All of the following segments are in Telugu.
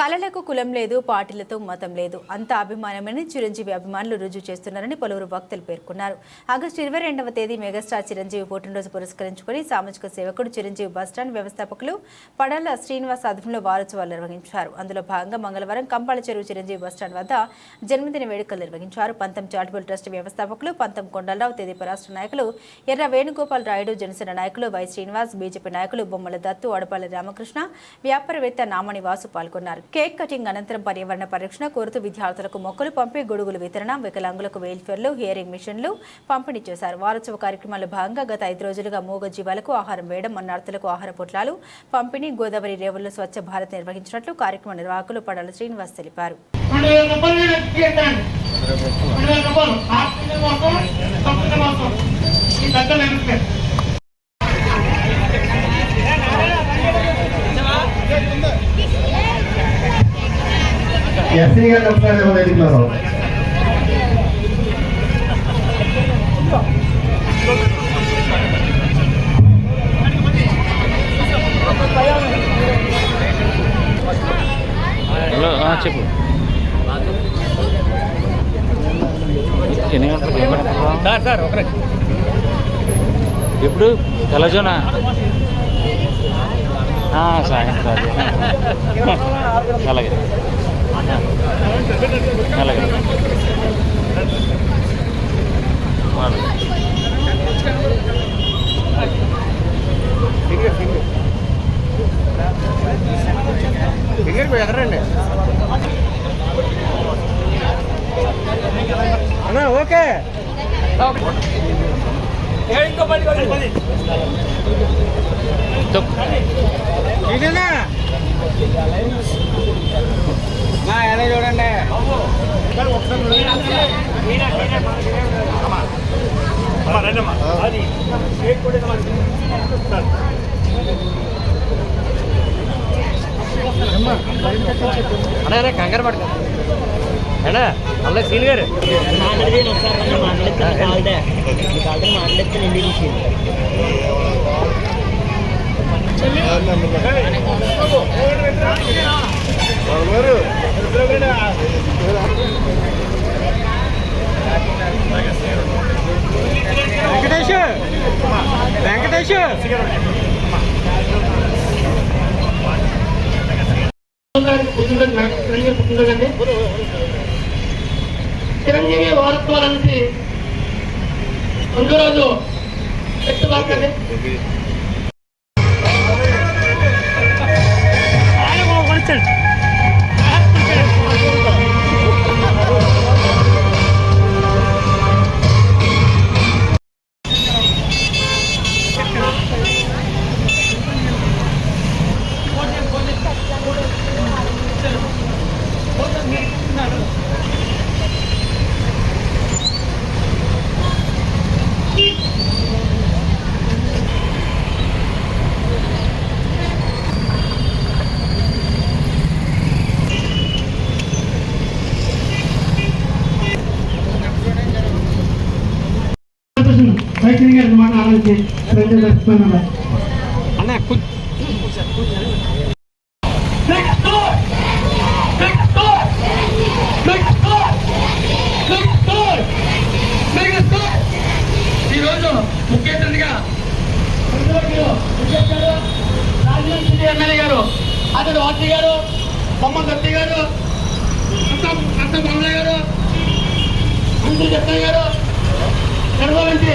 కళలకు కులం లేదు పార్టీలతో మతం లేదు. అంత అభిమానమని చిరంజీవి అభిమానులు రుజువు చేస్తున్నారని పలువురు వక్తలు పేర్కొన్నారు. ఆగస్టు ఇరవై రెండవ తేదీ మెగాస్టార్ చిరంజీవి పుట్టినరోజు పురస్కరించుకుని సామాజిక సేవకుడు చిరంజీవి బస్టాండ్ వ్యవస్థాపకులు పడాల శ్రీనివాస్ ఆధ్వర్యంలో వారోత్సవాలు నిర్వహించారు. అందులో భాగంగా మంగళవారం కంపాల చెరువు చిరంజీవి బస్టాండ్ వద్ద జన్మదిన వేడుకలు నిర్వహించారు. పంతం చారిటబుల్ ట్రస్ట్ వ్యవస్థాపకులు పంతం కొండలరావు తెదేప రాష్ట్ర నాయకులు ఎర్ర వేణుగోపాల్ రాయుడు జనసేన నాయకులు వై శ్రీనివాస్ బీజేపీ నాయకులు బొమ్మల దత్తు అడపాల రామకృష్ణ వ్యాపారవేత్త నామణి వాసు పాల్గొన్నారు. కేక్ కటింగ్ అనంతరం పర్యావరణ పరిరక్షణ కోరుతూ విద్యార్థులకు మొక్కలు పంపి గొడుగులు వితరణ వికలాంగులకు వెల్ఫేర్లు హియరింగ్ మిషన్లు పంపిణీ చేశారు. వారోత్సవ కార్యక్రమాల్లో భాగంగా గత ఐదు రోజులుగా మూగ జీవాలకు ఆహారం వేయడం మన్నార్థులకు ఆహార పొట్లాలు పంపిణీ గోదావరి రేవుల్లో స్వచ్ఛ భారత్ నిర్వహించినట్లు కార్యక్రమ నిర్వాహకులు పడాల శ్రీనివాస్ తెలిపారు. రెండు ఎస్సీ గారు ఒకసారి వేదికలో హలో ఆ, చెప్పు. ఎన్ని గంటలకు సార్ సార్ ఒకరే ఎప్పుడు? తెల్లజోనా? ఆ, సాయంత్రం అది. అలాగే అలాగే వాళ్ళు. ఓకే చెప్పు. ఇదేనా ఎలా చూడండి అన్నా అన్నా, కంగారు పడక అన్నా అల్ల సీన్ గారు మాట్లాడేది ఒకసారి మాట్లాడితే కావాలంటే కావాలంటే మాట్లాడితే నిండి విషయం వెంకటేష్! వెంకటేష్! చిరంజీవి పుట్టినరోజండి చిరంజీవి వారోత్సవాలనేసి ముందు వైద్యుని గారి మాట ఆలోచించి చిరంజీవి చచ్చిపోయిన అన్న ఈరోజు ముఖ్య అతిథిగా రాజమండ్రి ఎమ్మెల్యే గారు అతడు వాటి గారు బొమ్మ దత్తి గారు అత్తం అత్తం కమలయ్య గారు అందరూ చెప్తాయి గారు నిర్వహించి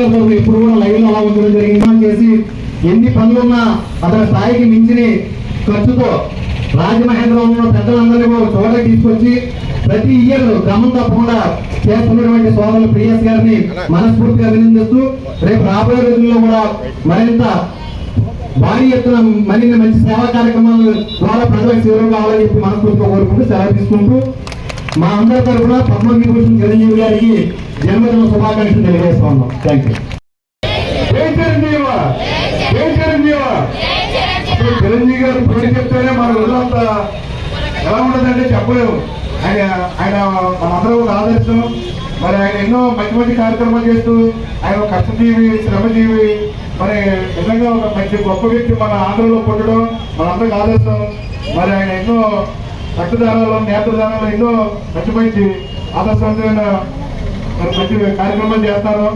చిరంజీవి గారు ఎప్పుడు కూడా లైవ్లో అలా ఉంచడం జరిగింది. చేసి ఎన్ని పనులున్నా అతని స్థాయికి మించిన ఖర్చుతో రాజమహేంద్రంలో ఉన్న పెద్దలందరినీ ఒక చోటకి తీసుకొచ్చి ప్రతి ఇయర్ క్రమం తప్పకుండా చేస్తున్నటువంటి సోదరులు ప్రియస్ గారిని మనస్ఫూర్తిగా అభినందిస్తూ రేపు రాబోయే రోజుల్లో కూడా మరింత భారీ ఎత్తున మరిన్ని మంచి సేవా కార్యక్రమాల ద్వారా ప్రజలకు సేవలు కావాలని చెప్పి మనస్ఫూర్తిగా కోరుకుంటూ సెలవు తీసుకుంటూ మా అందరి తరఫున పద్మవిభూషణ్ చిరంజీవి గారికి జన్మదిన శుభాకాంక్షలు తెలియజేస్తా ఉన్నాం. థ్యాంక్ యూ చిరంజీవ గారు పేరు చెప్తేనే మన రోజంతా ఎలా ఉండదంటే చెప్పలేము. ఆయన ఆయన మనందరూ ఒక ఆదర్శం మరి ఆయన ఎన్నో మంచి మంచి కార్యక్రమాలు చేస్తూ ఆయన కష్టజీవి శ్రమజీవి మరి నిజంగా ఒక మంచి గొప్ప వ్యక్తి మన ఆంధ్రలో పుట్టడం మనందరికి ఆదర్శం మరి ఆయన ఎన్నో రక్తదానాలు నేత్రదానాలు ఎన్నో మంచి మంచి ఆదర్శవంతమైన మరి మంచి కార్యక్రమాలు చేస్తారు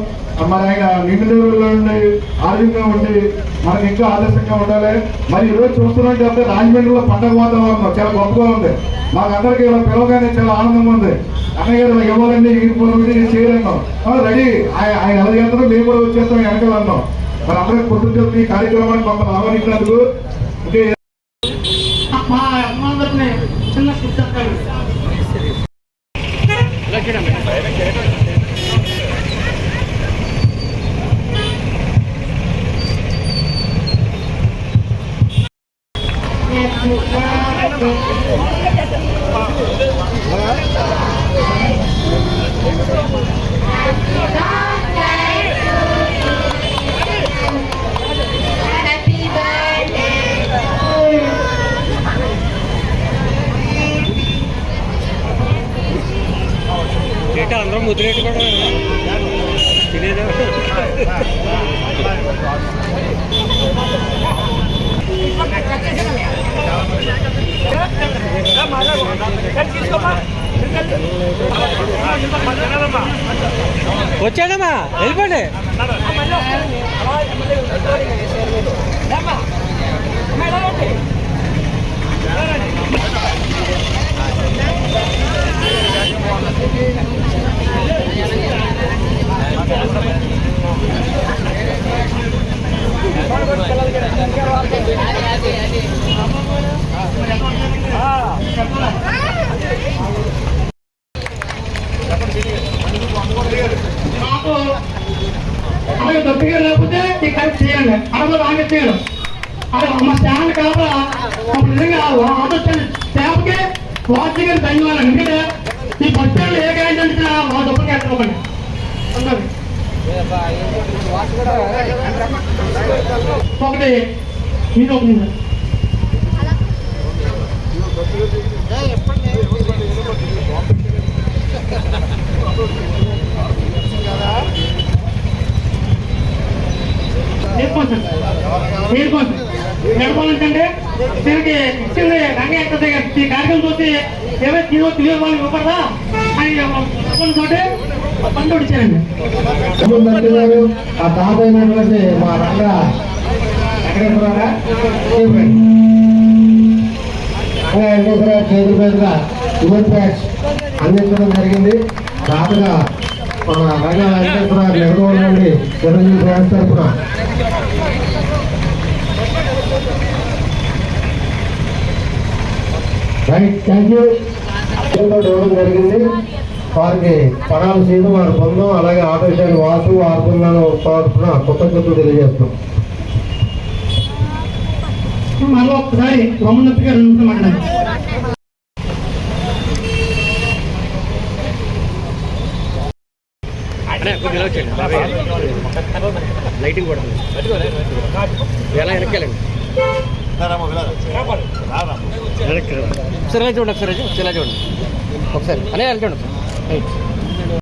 మరి ఆయన నిండు ఉండి ఆరోగ్యంగా ఉండి మనకి ఇంకా ఆదర్శంగా ఉండాలి. మరి ఈ రోజు చూస్తున్నట్టు రాజమండ్రిలో పండగ వాతావరణం చాలా గొప్పగా ఉంది. మాకు అందరికీ ఇలా పిలవగానే చాలా ఆనందంగా ఉంది. అన్నయ్య గారు ఇలా ఇవ్వాలండి ఎగిరిపోవాలంటే నేను చేయలేను. రెడీ. ఆయన ఆయన ఎలా చేస్తారో మేము కూడా వచ్చేస్తాం వెనకాలన్నాం మరి అందరికి పొద్దున్న ఈ కార్యక్రమాన్ని మమ్మల్ని ఆహ్వానించినందుకు అంటే మా అమ్మందరినీ చిన్న కృతజ్ఞతలు ఇలా చూడండి ఏంటి కూడా తినేదా వచ్చాడమ్మా వెళ్ళిపోండి. నాకు అలాగే దొప్పిగా లేకపోతే ఈ కరెక్ట్ చేయండి. అడగదు ఆమె చేయడం అక్కడ మా స్టాండ్ కాబట్టి అప్పుడు నిజంగా ఆలోచన స్టాఫ్కి వాచి గారి ధన్యవాదాలు. ఎందుకంటే ఈ బస్ స్టాండ్ ఏ గాయం అందించినా మా దొప్పకి ఎట్టుకోమని ఒకటి మీరు ఒకటి. నేర్చుకోండి నేర్చుకోండి నేర్చుకోవాలంటే దీనికి ఇచ్చింది రంగ ఎక్కడ ఈ కార్యక్రమం చూసి ఏమైనా తీరో తెలియదు వాళ్ళు ఇవ్వకూడదా అని తోటి పండు ఇచ్చారండి ఆ తాత అయినటువంటి మా రంగ వెంకటేశ్వరరావు వెంకటేశ్వర చేతుల మీదుగా యువర్ ప్యాచ్ అందించడం జరిగింది. దాతగా మన రంగా వెంకటేశ్వర నిర్మూల నుండి చిరంజీవి ఫ్యాన్స్ తరఫున రైట్ థ్యాంక్ యూ. ఇవ్వడం జరిగింది. వారికి పడాలు సీను వారి బృందం అలాగే ఆటో స్టాండ్ వాసు వారి బృందాలు తరఫున కృతజ్ఞతలు తెలియజేస్తున్నాం. మళ్ళీ ఒకసారి రొమ్మనొప్పిగా రెండు నిమిషాలు లైటింగ్ కూడా ఎలా వెనక్కెళ్ళండి? వెనక్కి రా. ఒకసారి చూడండి ఒకసారి ఇలా చూడండి. ఒకసారి. అనే వెళ్ళి చూడండి.